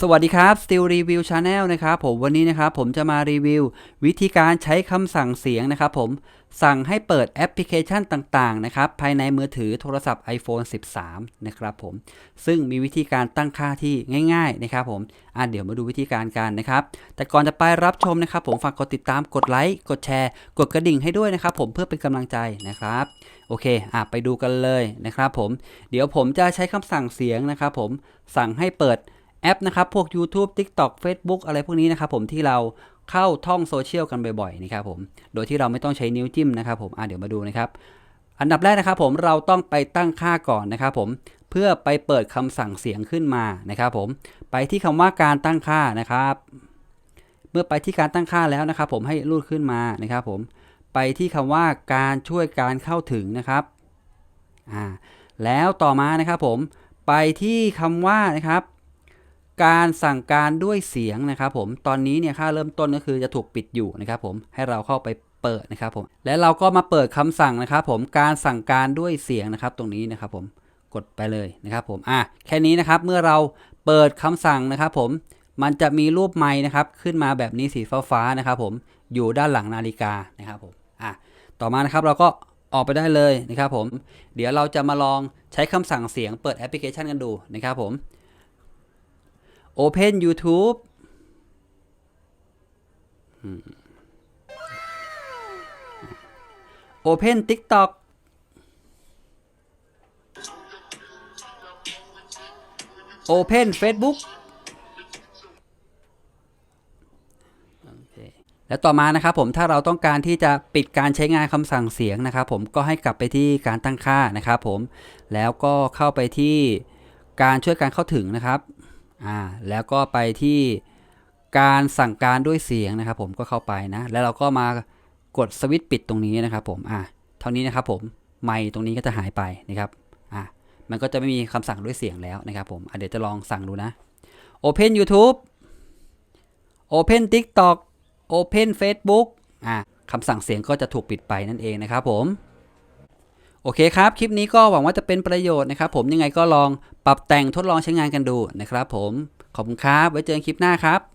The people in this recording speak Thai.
สวัสดีครับ Steel Review Channel นะครับผมวันนี้นะครับผมจะมารีวิว วิธีการใช้คำสั่งเสียงนะครับผมสั่งให้เปิดแอปพลิเคชันต่างๆนะครับภายในมือถือโทรศัพท์ iPhone 13 นะครับผมซึ่งมีวิธีการตั้งค่าที่ง่าย ๆนะครับผมอะเดี๋ยวมาดูวิธีการกันนะครับ แต่ก่อนจะไปรับชมนะครับผมฝากกดติดตามกดไลค์กดแชร์ กดกระดิ่งให้ด้วยนะครับผมเพื่อเป็นกำลังใจนะครับโอเคอะไปดูกันเลยนะครับผมเดี๋ยวผมจะใช้คำสั่งเสียงนะครับผมสั่งให้เปิด แอปนะครับพวก YouTube TikTok Facebook อะไรพวกนี้นะครับผมที่เราเข้าท่องโซเชียลกันบ่อยๆนะครับผมโดยที่เราไม่ต้องใช้นิ้วจิ้มนะครับผมอะเดี๋ยวมาดูนะครับ อันดับแรกนะครับผมเราต้องไปตั้งค่าก่อนนะครับผมเพื่อไปเปิดคำสั่งเสียงขึ้นมานะครับผมไปที่คำว่าการตั้งค่านะครับ เมื่อไปที่การตั้งค่าแล้วนะครับ ผมให้รูดขึ้นมานะครับผมไปที่คำว่าการช่วยการเข้าถึงนะครับอ่าแล้วต่อมานะครับผมไปที่คำว่านะครับ การสั่งการด้วยเสียงนะครับผมตอนนี้เนี่ยค่าเริ่มต้นก็คือจะถูกปิดอยู่นะครับผมให้เราเข้าไปเปิดนะครับผมและเราก็มาเปิดคำสั่งนะครับผมการสั่งการด้วยเสียงนะครับตรงนี้นะครับผมกดไปเลยนะครับผมอะแค่นี้นะครับเมื่อเราเปิดคำสั่งนะครับผมมันจะมีรูปไม้นะครับขึ้นมาแบบนี้สีฟ้าๆนะครับผมอยู่ด้านหลังนาฬิกานะครับผมอะต่อมานะครับเราก็ออกไปได้เลยนะครับผม เดี๋ยวเราจะมาลองใช้คำสั่งเสียงเปิดแอปพลิเคชันกันดูนะครับผม Open YouTube อืม Open TikTok Open Facebook แล้วต่อมานะครับผมถ้าเราต้องการที่จะปิดการใช้งานคำสั่งเสียงนะครับผมก็ให้กลับไปที่การตั้งค่านะครับผมแล้วก็เข้าไปที่การช่วยการเข้าถึงนะครับ อ่าแล้วก็ไปที่การสั่งการด้วยเสียงนะครับผมก็เข้าไปนะ แล้วเราก็มากดสวิตช์ปิดตรงนี้นะครับผมอ่าเท่านี้นะครับผมไมค์ตรงนี้ก็จะหายไปนะครับอ่ามันก็จะไม่มีคำสั่งด้วยเสียงแล้วนะครับผมเดี๋ยวจะลองสั่งดูนะ Open YouTube Open TikTok Open Facebook อ่าคำสั่งเสียงก็จะถูกปิดไปนั่นเองนะครับผม โอเคครับ คลิปนี้ก็หวังว่าจะเป็นประโยชน์นะครับ ผมยังไงก็ลองปรับแต่งทดลองใช้งานกันดูนะครับผม ขอบคุณครับ ไว้เจอกันคลิปหน้าครับ